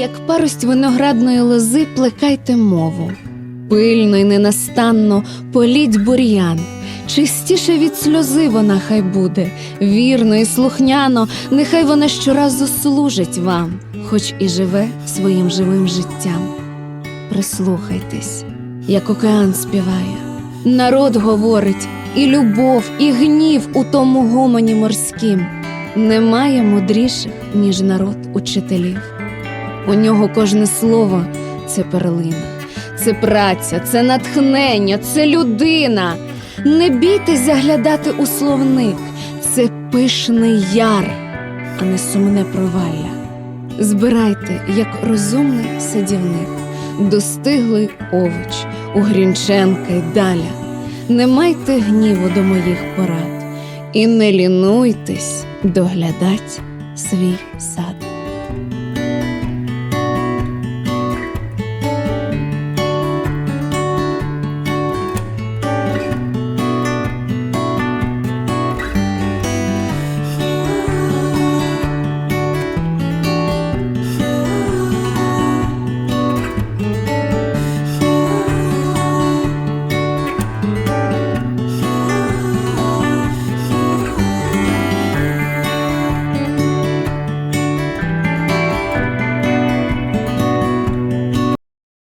Як парость виноградної лози плекайте мову. Пильно й ненастанно політь бур'ян. Чистіше від сльози вона хай буде, вірно і слухняно, нехай вона щоразу служить вам, хоч і живе своїм живим життям. Прислухайтесь, як океан співає, народ говорить, і любов, і гнів у тому гомоні морськім. Немає мудріших, ніж народ учителів. У нього кожне слово це перлина, це праця, це натхнення, це людина. Не бійтесь заглядати у словник, це пишний яр, а не сумне провалля. Збирайте, як розумний садівник, достиглий овоч у Грінченка й даля. Не майте гніву до моїх порад і не лінуйтесь доглядать свій сад.